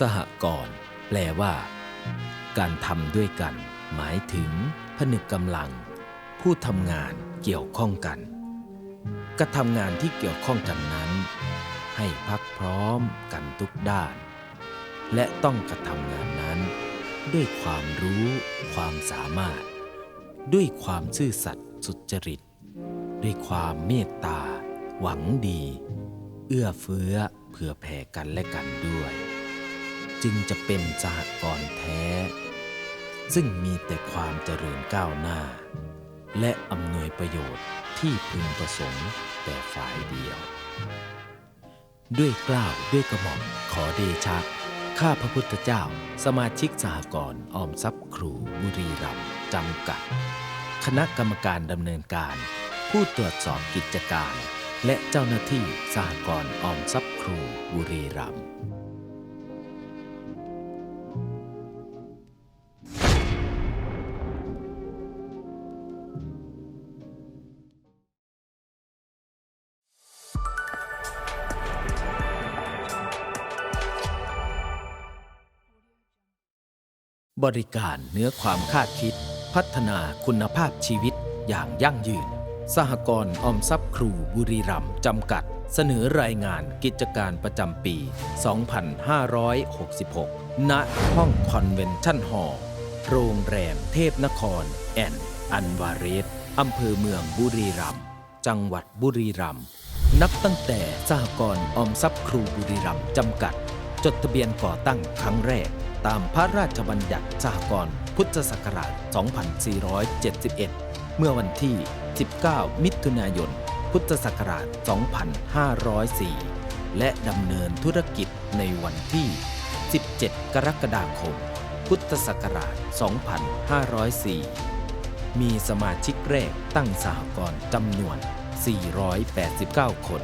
สหกรณ์แปลว่า การทำด้วยกัน หมายถึงผนึกกำลัง ผู้ทำงานเกี่ยวข้องกันกระทำงานที่เกี่ยวข้องกันนั้น ให้พักพร้อมกันทุกด้าน และต้องกระทำงานนั้น ด้วยความรู้ความสามารถ ด้วยความซื่อสัตย์สุจริต ด้วยความเมตตา หวังดี เอื้อเฟื้อเผื่อแผ่กันและกันด้วย จึงจะเป็นสหกรณ์แท้ ซึ่งมีแต่ความเจริญก้าวหน้า และอำนวยประโยชน์ที่พึงประสงค์แต่ฝ่ายเดียว ด้วยกล้าวด้วยกระหม่อมขอเดชะ ข้าพระพุทธเจ้า สมาชิกสหกรณ์ออมทรัพย์ครูบุรีรัมย์จำกัด คณะกรรมการดำเนินการ ผู้ตรวจสอบกิจการ และเจ้าหน้าที่สหกรณ์ออมทรัพย์ครูบุรีรัมย์ บริการเนื้อความคาดคิด พัฒนาคุณภาพชีวิตอย่างยั่งยืน สหกรณ์ออมทรัพย์ครูบุรีรัมย์จำกัด เสนอรายงานกิจการประจำปี 2566 ณ ห้องคอนเวนชั่นฮอล์โรงแรมเทพนคร แอนด์อันวาเรสอำเภอเมืองบุรีรัมย์จังหวัดบุรีรัมย์นับตั้งแต่สหกรณ์ออมทรัพย์ครูบุรีรัมย์จำกัด จดทะเบียนก่อตั้งครั้งแรก ตามพระราชบัญญัติสหกรณ์พุทธศักราช 2471 เมื่อวันที่ 19 มิถุนายน พุทธศักราช 2504 และดำเนินธุรกิจในวันที่ 17 กรกฎาคม พุทธศักราช 2504 มีสมาชิกแรกตั้งสหกรณ์จำนวน 489 คน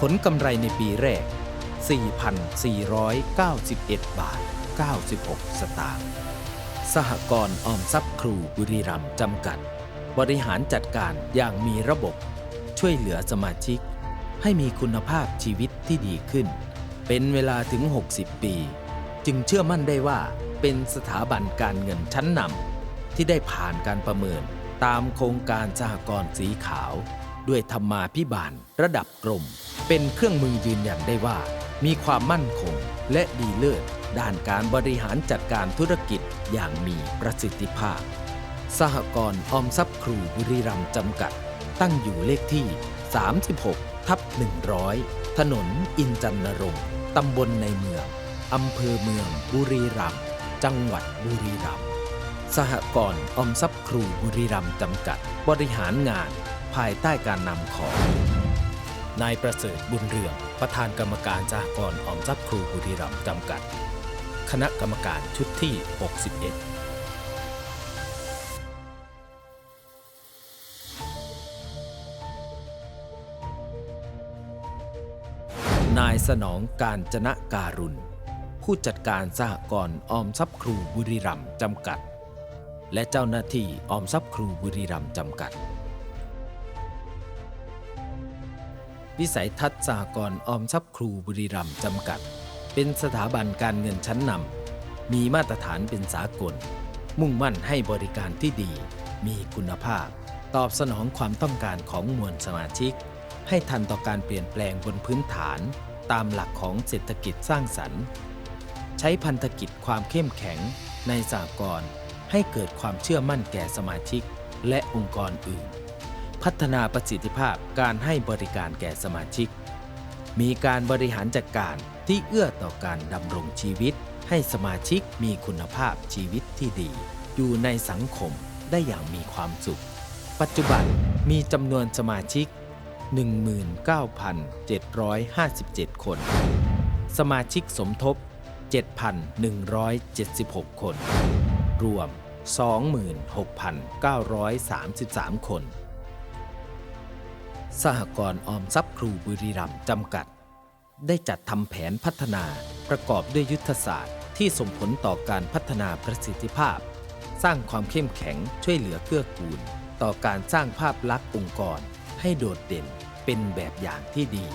ผลกำไรในปีแรก 4,491 บาท 96 สตางค์ สหกรณ์ออมทรัพย์ครูบุรีรัมย์จำกัด บริหารจัดการอย่างมีระบบ ช่วยเหลือสมาชิก ให้มีคุณภาพชีวิตที่ดีขึ้น เป็นเวลาถึง 60 ปี จึงเชื่อมั่นได้ว่าเป็นสถาบันการเงินชั้นนำที่ได้ผ่านการประเมินตามโครงการสหกรณ์สีขาว ด้วยธรรมาพิบาลระดับกรม เป็นเครื่องมือยืนยันได้ว่า มีความมั่นคงและดีเลิศ ด้านการบริหารจัดการธุรกิจอย่างมีประสิทธิภาพ สหกรณ์ออมทรัพย์ครูบุรีรัมย์จำกัด ตั้งอยู่เลขที่ 36 ทับ 100 ถนนอินจันนรงค์ตำบลในเมืองอำเภอเมืองบุรีรัมย์จังหวัดบุรีรัมย์สหกรณ์ออมทรัพย์ครูบุรีรัมย์จำกัด บริหารงานภายใต้การนำของ นายประเสริฐบุญเรือง ประธานกรรมการสหกรณ์ออมทรัพย์ครูบุรีรัมย์จำกัด คณะกรรมการชุดที่ 61นายสนองการจนะการุณ ผู้จัดการสหกรณ์ออมทรัพย์ครูบุรีรัมย์จำกัด และเจ้าหน้าที่ออมทรัพย์ครูบุรีรัมย์จำกัด วิสัยทัศน์สหกรณ์ออมทรัพย์ครูบุรีรัมย์จำกัด เป็นสถาบันการเงินชั้นนำมีมาตรฐานเป็นสากล มุ่งมั่นให้บริการที่ดี มีคุณภาพ ตอบสนองความต้องการของมวลสมาชิก ให้ทันต่อการเปลี่ยนแปลงบนพื้นฐาน ตามหลักของเศรษฐกิจสร้างสรรค์ ใช้พันธกิจความเข้มแข็งในสากลให้เกิดความเชื่อมั่นแก่สมาชิก และองค์กรอื่น พัฒนาประสิทธิภาพการให้บริการแก่สมาชิก มีการบริหารจัดการ ที่เอื้อต่อการดำรงชีวิต ให้สมาชิกมีคุณภาพชีวิตที่ดี อยู่ในสังคมได้อย่างมีความสุข ปัจจุบันมีจำนวนสมาชิก 19,757 คน สมาชิกสมทบ 7,176 คน รวม 26,933 คน สหกรณ์ออมทรัพย์ครูบุรีรัมย์จำกัด ได้จัดทำแผนพัฒนาประกอบด้วยยุทธศาสตร์ ที่ส่งผลต่อการพัฒนาประสิทธิภาพ สร้างความเข้มแข็งช่วยเหลือเกื้อกูล ต่อการสร้างภาพลักษณ์องค์กร ให้โดดเด่นเป็นแบบอย่างที่ดี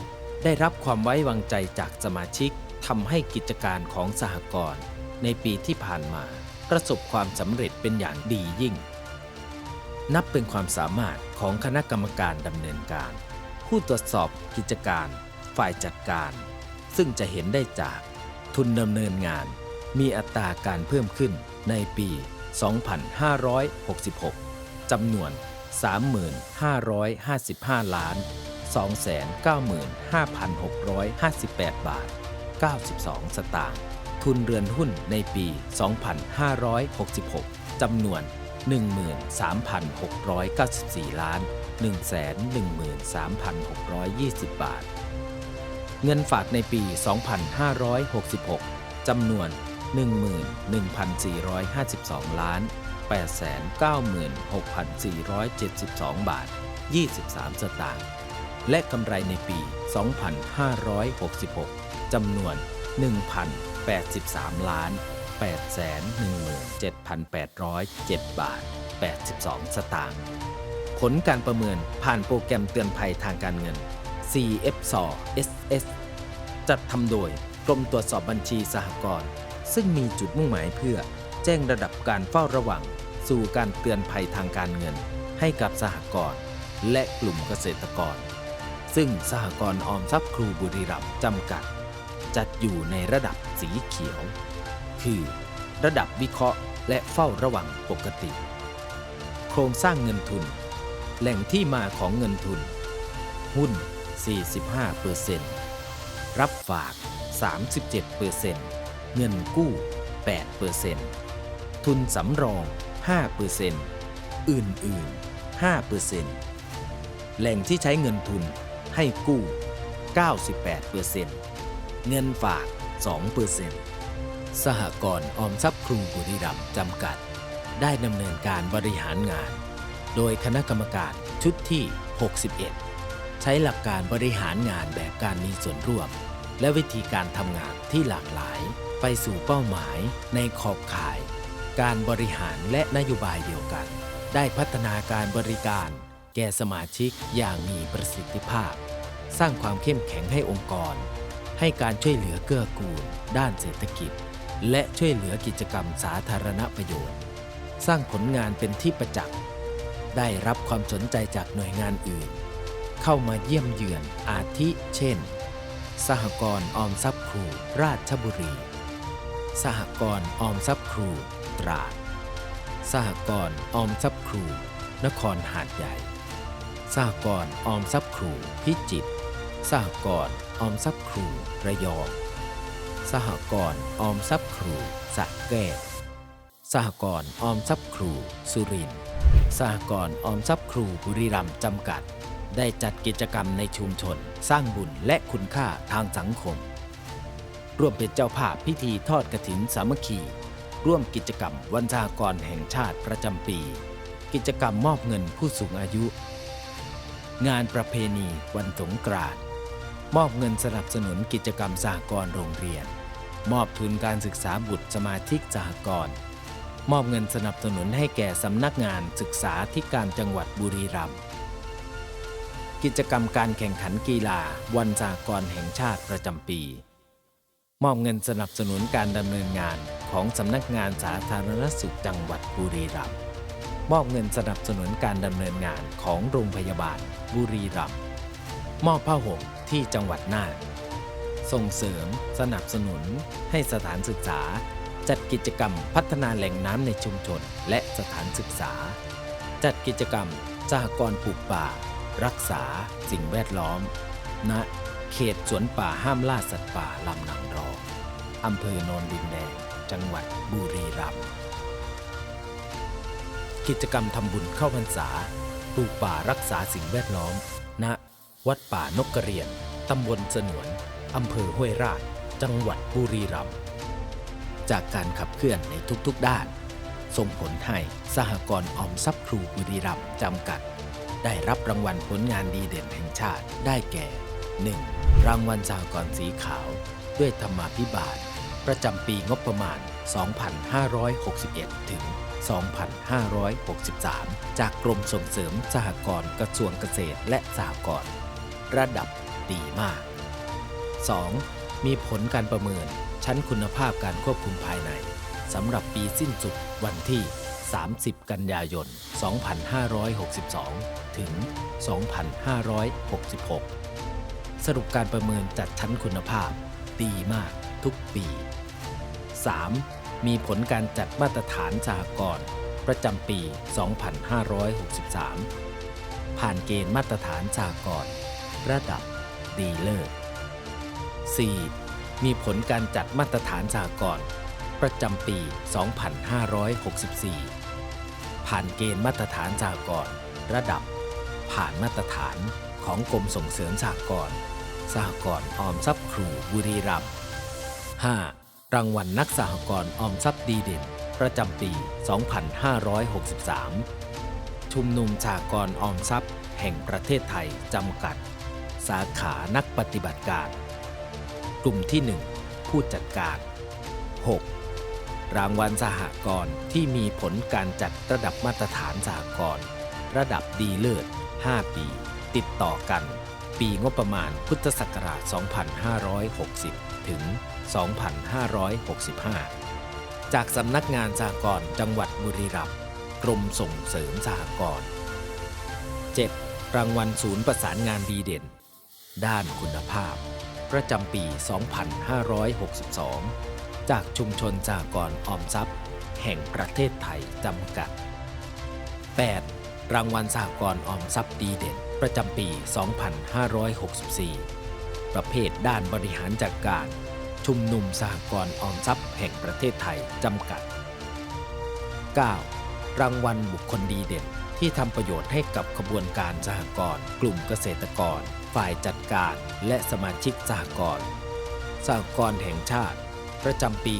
ได้รับความไว้วางใจจากสมาชิกทำให้กิจการของสหกรณ์ในปีที่ผ่านมาประสบความสำเร็จเป็นอย่างดียิ่ง นับเป็นความสามารถของคณะกรรมการดำเนินการ ผู้ตรวจสอบกิจการ ฝ่ายจัดการ ซึ่งจะเห็นได้จากทุนดำเนินงาน มีอัตราการเพิ่มขึ้นในปี 2566 จำนวน 3555 ล้าน 295,658 บาท 92 สตางค์ทุนเรือนหุ้นในปี 2566 จำนวน 13,694 ล้าน 113,620 บาท เงินฝากในปี 2566 จำนวน 11,452 ล้าน 896,472 บาท 23 สตางค์ และกำไรในปี 2566 จำนวน 1,083 ล้าน 817,807 บาท 82 สตางค์ ผลการประเมินผ่านโปรแกรมเตือนภัยทางการเงิน CFS SS จัดทำโดยกรมตรวจสอบบัญชีสหกรณ์ซึ่งมีจุดมุ่งหมายเพื่อ แจ้งระดับการเฝ้าระวัง สู่การเตือนภัยทางการเงิน ให้กับสหกรณ์และกลุ่มเกษตรกร ซึ่งสหกรณ์ออมทรัพย์ครูบุรีรัมย์จำกัด จัดอยู่ในระดับสีเขียว คือ ระดับวิเคราะห์และเฝ้าระวังปกติ โครงสร้างเงินทุน แหล่งที่มาของเงินทุน หุ้น 45%รับฝาก 37%เงินกู้ 8%ทุนสำรอง 5%อื่นๆ 5%แหล่งที่ใช้เงินทุนให้กู้ 98%เงินฝาก 2%สหกรณ์ออมทรัพย์ครูบุรีรัมย์จำกัด ได้ดำเนินการบริหารงาน โดยคณะกรรมการชุดที่ 61 ใช้หลักการบริหารงานแบบการมีส่วนร่วม และวิธีการทำงานที่หลากหลาย ไปสู่เป้าหมายในขอบข่าย การบริหารและนโยบายเดียวกัน ได้พัฒนาการบริการ แก่สมาชิกอย่างมีประสิทธิภาพ สร้างความเข้มแข็งให้องค์กร ให้การช่วยเหลือเกื้อกูล ด้านเศรษฐกิจ และช่วยเหลือกิจกรรมสาธารณประโยชน์ สร้างผลงานเป็นที่ประจักษ์ได้รับความสนใจจากหน่วยงานอื่น เข้ามาเยี่ยมเยือนอาทิเช่น สหกรณ์ออมทรัพย์ครูราชบุรี สหกรณ์ออมทรัพย์ครูตราด สหกรณ์ออมทรัพย์ครู นครหาดใหญ่ สหกรณ์ออมทรัพย์ครูพิจิตร สหกรณ์ออมทรัพย์ครูระยอง สหกรณ์ออมทรัพย์ครูสระแก้ว สหกรณ์ออมทรัพย์ครูสุรินทร์สหกรณ์ออมทรัพย์ครูบุรีรัมย์จำกัด ได้จัดกิจกรรมในชุมชน สร้างบุญและคุณค่าทางสังคม ร่วมเป็นเจ้าภาพพิธีทอดกฐินสามัคคี ร่วมกิจกรรมวันสหกรแห่งชาติประจำปี กิจกรรมมอบเงินผู้สูงอายุ งานประเพณีวันสงกรานต์มอบเงินสนับสนุนกิจกรรมสหกรณ์โรงเรียน มอบทุนการศึกษาบุตรสมาชิกสหกรณ์มอบเงินสนับสนุนให้แก่สำนักงานศึกษาธิการจังหวัดบุรีรัมย์ กิจกรรมการแข่งขันกีฬาวันสากรแห่งชาติประจำปี มอบเงินสนับสนุนการดำเนินงานของสำนักงานสาธารณสุขจังหวัดบุรีรัมย์มอบเงินสนับสนุนการดำเนินงานของโรงพยาบาลบุรีรัมย์มอบผ้าห่มที่จังหวัดน่านส่งเสริม สนับสนุน ให้สถานศึกษา จัดกิจกรรมพัฒนาแหล่งน้ำในชุมชนและสถานศึกษา จัดกิจกรรมสหกรณ์ปลูกป่า รักษาสิ่งแวดล้อม ณ เขตสวนป่าห้ามล่าสัตว์ป่าลำนางรองอำเภอโนนดินแดง จังหวัดบุรีรัมย์ กิจกรรมทำบุญเข้าพรรษาปลูกป่ารักษาสิ่งแวดล้อม ณ วัดป่านกกระเรียน ตำบลสนวน อำเภอห้วยราช จังหวัดบุรีรัมย์ จากการขับเคลื่อนในทุกๆด้าน ส่งผลให้สหกรณ์ออมทรัพย์ครูบุรีรัมย์จำกัด ได้รับรางวัลผลงานดีเด่นแห่งชาติได้แก่ 1. รางวัลสหกรณ์สีขาว ด้วยธรรมาภิบาล ประจำปีงบประมาณ 2561 ถึง 2563 จากกรมส่งเสริมสหกรณ์กระทรวงเกษตรและสหกรณ์ระดับดีมาก 2. มีผลการประเมินชั้นคุณภาพการควบคุมภายในสำหรับปีสิ้นสุดวันที่ 30 กันยายน 2562 ถึง 2566 สรุปการประเมินจัดชั้นคุณภาพ ดีมากทุกปี 3. มีผลการจัดมาตรฐานสหกรณ์ประจำปี 2563 ผ่านเกณฑ์มาตรฐานสหกรณ์ระดับดีเลิศ 4. มีผลการจัดมาตรฐานสหกรณ์ ประจำปี 2564 ผ่านเกณฑ์มาตรฐานสหกรณ์ระดับ ผ่านมาตรฐานของกรมส่งเสริมสหกรณ์สหกรณ์ออมทรัพย์ครูบุรีรัมย์ 5. รางวัลนักสหกรณ์ออมทรัพย์ดีเด่น ประจำปี 2563 ชุมนุมสหกรณ์ออมทรัพย์ แห่งประเทศไทยจำกัด สาขานักปฏิบัติการ กลุ่มที่ 1 ผู้จัดการ 6. รางวัลสหกรณ์ที่มีผลการจัดระดับมาตรฐานสหกรณ์ระดับดีเลิศ 5 ปี ติดต่อกัน ปีงบประมาณพุทธศักราช 2560 ถึง 2565 จากสำนักงานสหกรณ์จังหวัดบุรีรัมย์กรมส่งเสริมสหกรณ์ 7. รางวัลศูนย์ประสานงานดีเด่น ด้านคุณภาพ ประจำปี 2562 จากชุมชนสหกรณ์ออมทรัพย์ แห่งประเทศไทยจำกัด 8. รางวัลสหกรณ์ออมทรัพย์ดีเด่น ประจำปี 2564 ประเภทด้านบริหารจัดการ ชุมนุมสหกรณ์ออมทรัพย์แห่งประเทศไทยจำกัด 9. รางวัลบุคคลดีเด่นที่ทำประโยชน์ให้กับขบวนการสหกรณ์กลุ่มเกษตรกร ฝ่ายจัดการ และสมาชิกสหกรณ์สหกรณ์แห่งชาติ ประจำปี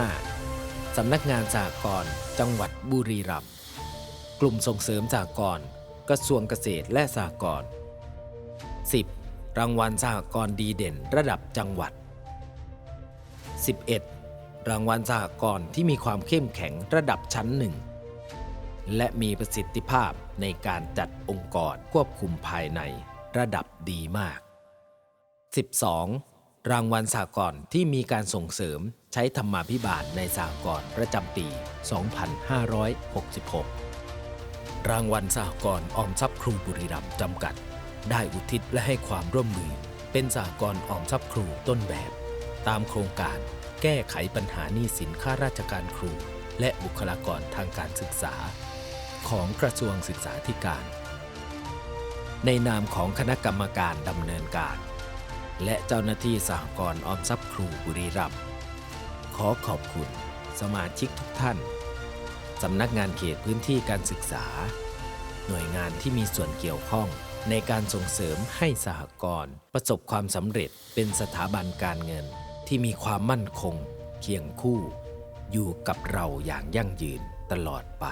2565 สำนักงานสหกรณ์จังหวัดบุรีรัมย์ กลุ่มส่งเสริมสหกรณ์กระทรวงเกษตรและสหกรณ์ 10. รางวัลสหกรณ์ดีเด่นระดับจังหวัด 11. รางวัลสหกรณ์ที่มีความเข้มแข็งระดับชั้นหนึ่ง และมีประสิทธิภาพในการจัดองค์กรควบคุมภายในระดับดีมาก 12. รางวัลสหกรณ์ที่มีการส่งเสริมใช้ธรรมาภิบาลในสหกรณ์ประจำปี 2566 รางวัลสหกรณ์ออมทรัพย์ครูบุรีรัมย์จำกัด ได้อุทิศและให้ความร่วมมือ เป็นสหกรณ์ออมทรัพย์ครูต้นแบบ ตามโครงการแก้ไขปัญหาหนี้สินข้าราชการครู และบุคลากรทางการศึกษา ของกระทรวงศึกษาธิการ ในนามของคณะกรรมการดำเนินการ และเจ้าหน้าที่สหกรณ์ออมทรัพย์ครูบุรีรัมย์ขอขอบคุณสมาชิกทุกท่าน สำนักงานเขตพื้นที่การศึกษา หน่วยงานที่มีส่วนเกี่ยวข้องในการส่งเสริมให้สหกรณ์ประสบความสำเร็จเป็นสถาบันการเงินที่มีความมั่นคงเคียงคู่ อยู่กับเราอย่างยั่งยืนตลอดไป